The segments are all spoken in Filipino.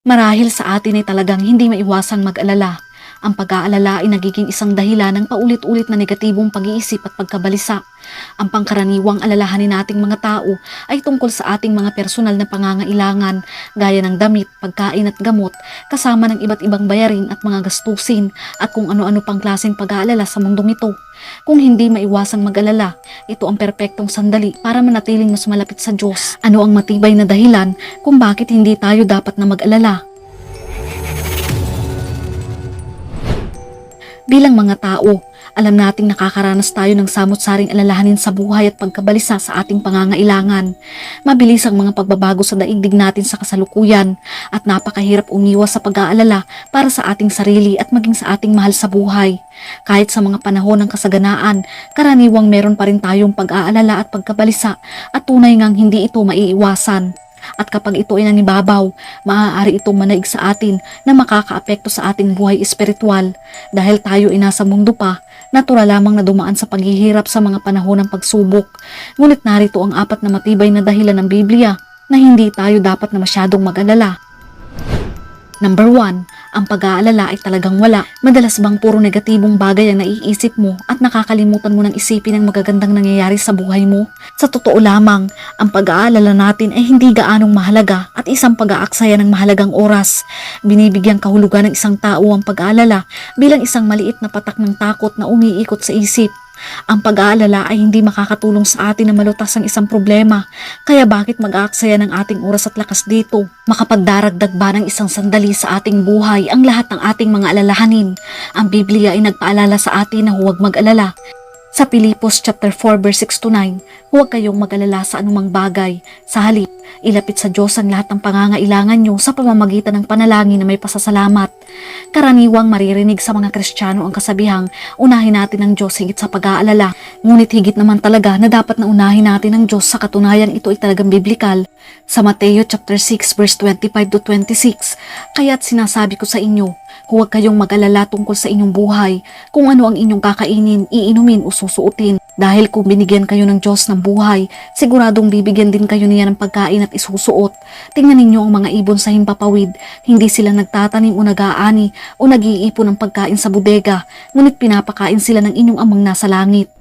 Marahil sa atin ay talagang hindi maiwasang mag-alala. Ang pag-aalala ay nagiging isang dahilan ng paulit-ulit na negatibong pag-iisip at pagkabalisa. Ang pangkaraniwang alalahanin nating mga tao ay tungkol sa ating mga personal na pangangailangan gaya ng damit, pagkain at gamot kasama ng iba't ibang bayarin at mga gastusin at kung ano-ano pang klaseng pag-aalala sa mundong ito. Kung hindi maiwasang mag-alala, ito ang perpektong sandali para manatiling mas malapit sa Diyos. Ano ang matibay na dahilan kung bakit hindi tayo dapat na mag-alala? Bilang mga tao, alam nating nakakaranas tayo ng samot-saring alalahanin sa buhay at pagkabalisa sa ating pangangailangan. Mabilis ang mga pagbabago sa daigdig natin sa kasalukuyan at napakahirap umiwas sa pag-aalala para sa ating sarili at maging sa ating mahal sa buhay. Kahit sa mga panahon ng kasaganaan, karaniwang meron pa rin tayong pag-aalala at pagkabalisa at tunay ngang hindi ito maiiwasan. At kapag ito ay nangibabaw, maaari itong manaig sa atin na makakaapekto sa ating buhay espiritual. Dahil tayo ay nasa mundo pa, natural lamang na dumaan sa paghihirap sa mga panahon ng pagsubok. Ngunit narito ang apat na matibay na dahilan ng Biblia na hindi tayo dapat na masyadong mag-alala. Number 1, ang pag-aalala ay talagang wala. Madalas bang puro negatibong bagay ang naiisip mo at nakakalimutan mo ng isipin ang magagandang nangyayari sa buhay mo? Sa totoo lamang, ang pag-aalala natin ay hindi gaanong mahalaga at isang pag-aaksaya ng mahalagang oras. Binibigyang kahulugan ng isang tao ang pag-aalala bilang isang maliit na patak ng takot na umiikot sa isip. Ang pag-aalala ay hindi makakatulong sa atin na malutas ang isang problema. Kaya bakit mag-aaksaya ng ating oras at lakas dito? Makapagdaragdag ba ng isang sandali sa ating buhay ang lahat ng ating mga alalahanin? Ang Biblia ay nagpaalala sa atin na huwag mag-alala. Sa Pilipos chapter 4 verse 6 to 9, huwag kayong mag-alala sa anumang bagay. Sa halip, ilapit sa Diyos ang lahat ng pangangailangan nyo sa pamamagitan ng panalangin na may pasasalamat. Karaniwang maririnig sa mga Kristiyano ang kasabihang, unahin natin ang Diyos higit sa pag-aalala. Ngunit higit naman talaga na dapat na unahin natin ang Diyos sa katunayan ito ay talagang biblikal. Sa Mateo chapter 6 verse 25 to 26, kaya't sinasabi ko sa inyo, Huwag kayong mag-alala tungkol sa inyong buhay, kung ano ang inyong kakainin, iinumin o susuotin. Dahil kung binigyan kayo ng Diyos ng buhay, siguradong bibigyan din kayo niya ng pagkain at isusuot. Tingnan ninyo ang mga ibon sa himpapawid, hindi sila nagtatanim o nag-aani o nag-iipon ng pagkain sa bodega, ngunit pinapakain sila ng inyong amang nasa langit.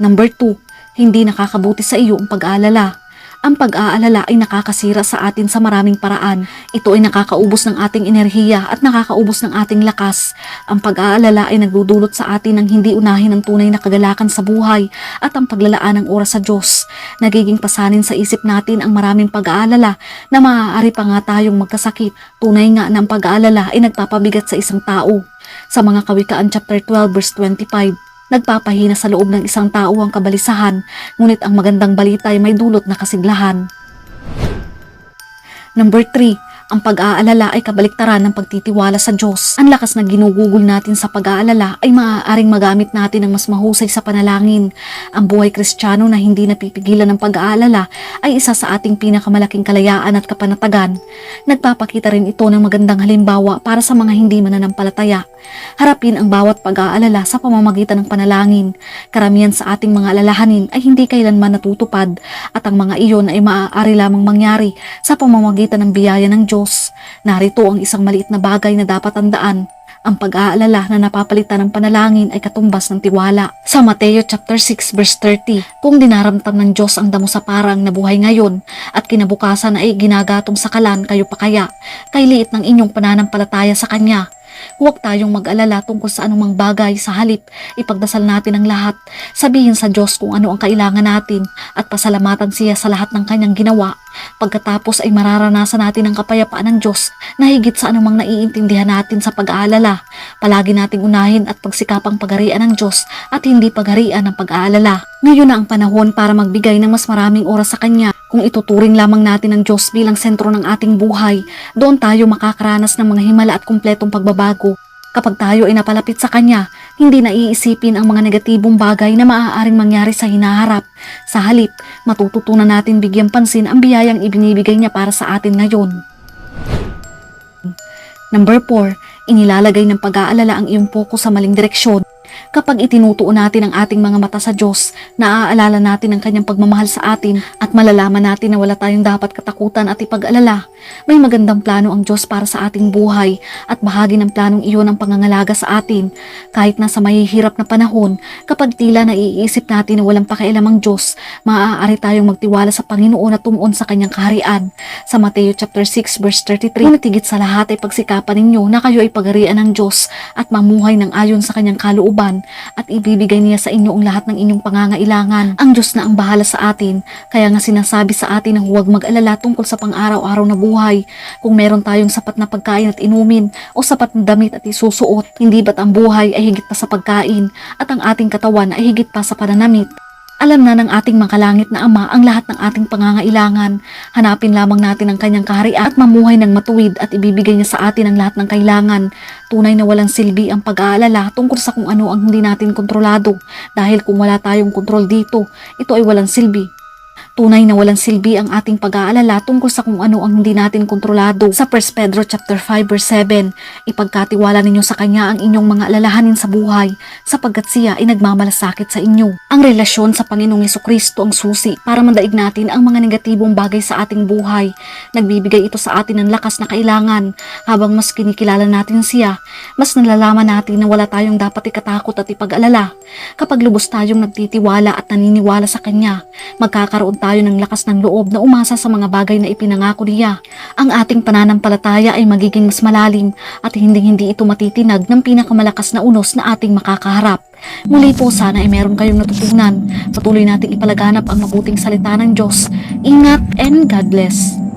Number 2, hindi nakakabuti sa iyo ang pag-aalala. Ang pag-aalala ay nakakasira sa atin sa maraming paraan. Ito ay nakakaubos ng ating enerhiya at nakakaubos ng ating lakas. Ang pag-aalala ay nagdudulot sa atin ng hindi unahin ang tunay na kagalakan sa buhay at ang paglalaan ng oras sa Diyos. Nagiging pasanin sa isip natin ang maraming pag-aalala na maaari pa nga tayong magkasakit. Tunay nga na ang pag-aalala ay nagpapabigat sa isang tao. Sa mga Kawikaan chapter 12 verse 25, Nagpapahina sa loob ng isang tao ang kabalisahan, ngunit ang magandang balita ay may dulot na kasiglahan. Number 3, ang pag-aalala ay kabaliktaran ng pagtitiwala sa Diyos. Ang lakas na ginugugol natin sa pag-aalala ay maaaring magamit natin ng mas mahusay sa panalangin. Ang buhay kristyano na hindi napipigilan ng pag-aalala ay isa sa ating pinakamalaking kalayaan at kapanatagan. Nagpapakita rin ito ng magandang halimbawa para sa mga hindi mananampalataya. Harapin ang bawat pag-aalala sa pamamagitan ng panalangin. Karamihan sa ating mga alalahanin ay hindi kailanman natutupad at ang mga iyon ay maaari lamang mangyari sa pamamagitan ng biyaya ng Diyos. Narito ang isang maliit na bagay na dapat tandaan. Ang pag-aalala na napapalitan ng panalangin ay katumbas ng tiwala. Sa Mateo chapter 6 verse 30, kung dinaramtam ng Diyos ang damo sa parang na buhay ngayon at kinabukasan ay ginagatong sa kalan kayo pa kaya, kay liit ng inyong pananampalataya sa Kanya. Huwag tayong mag-alala tungkol sa anumang bagay sa halip. Ipagdasal natin ang lahat. Sabihin sa Diyos kung ano ang kailangan natin at pasalamatan siya sa lahat ng kanyang ginawa. Pagkatapos ay mararanasan natin ang kapayapaan ng Diyos na higit sa anumang naiintindihan natin sa pag-aalala. Palagi nating unahin at pagsikapang pagarian ng Diyos at hindi pagarian ng pag-aalala. Ngayon na ang panahon para magbigay ng mas maraming oras sa Kanya. Kung ituturing lamang natin ang Diyos bilang sentro ng ating buhay, doon tayo makakaranas ng mga himala at kumpletong pagbabago. Kapag tayo ay napalapit sa Kanya, hindi na iisipin ang mga negatibong bagay na maaaring mangyari sa hinaharap. Sa halip, matututunan natin bigyan pansin ang biyayang ibinibigay niya para sa atin ngayon. Number 4, inilalagay ng pag-aalala ang iyong pokus sa maling direksyon. Kapag itinutuon natin ang ating mga mata sa Diyos, naaalala natin ang kanyang pagmamahal sa atin at malalaman natin na wala tayong dapat katakutan at ipag-alala. May magandang plano ang Diyos para sa ating buhay at bahagi ng planong iyon ang pangangalaga sa atin. Kahit nasa mahihirap na panahon, kapag tila naiisip natin na walang pakialam ang Diyos, maaari tayong magtiwala sa Panginoon at tumuon sa kanyang kaharian. Sa Mateo chapter 6 verse 33, Ngunit higit sa lahat ay pagsikapan ninyo na kayo ay pagarian ng Diyos at mamuhay ng ayon sa kanyang kalooban at ibibigay niya sa inyo ang lahat ng inyong pangangailangan. Ang Diyos na ang bahala sa atin, kaya nga sinasabi sa atin na huwag mag-alala tungkol sa pang-araw-araw na buhay. Kung meron tayong sapat na pagkain at inumin o sapat na damit at isusuot, hindi ba't ang buhay ay higit pa sa pagkain at ang ating katawan ay higit pa sa pananamit? Alam na ng ating makalangit na Ama ang lahat ng ating pangangailangan. Hanapin lamang natin ang kanyang kaharian at mamuhay ng matuwid at ibibigay niya sa atin ang lahat ng kailangan. Tunay na walang silbi ang pag-aalala tungkol sa kung ano ang hindi natin kontrolado dahil kung wala tayong kontrol dito, ito ay walang silbi. Tunay na walang silbi ang ating pag-aalala tungkol sa kung ano ang hindi natin kontrolado. Sa 1 Pedro chapter 5 verse 7, ipagkatiwala ninyo sa Kanya ang inyong mga alalahanin sa buhay sapagkat siya ay nagmamalasakit sa inyo. Ang relasyon sa Panginoong Yeso Kristo ang susi para mandaig natin ang mga negatibong bagay sa ating buhay. Nagbibigay ito sa atin ng lakas na kailangan. Habang mas kinikilala natin siya, mas nalalaman natin na wala tayong dapat ikatakot at ipag-alala. Kapag lubos tayong nagtitiwala at naniniwala sa Kanya, magkakaroon tayo ng lakas ng loob na umasa sa mga bagay na ipinangako niya. Ang ating pananampalataya ay magiging mas malalim at hindi-hindi ito matitinag ng pinakamalakas na unos na ating makakaharap. Muli po sana ay meron kayong natutunan. Patuloy nating ipalaganap ang mabuting salita ng Diyos. Ingat and God bless.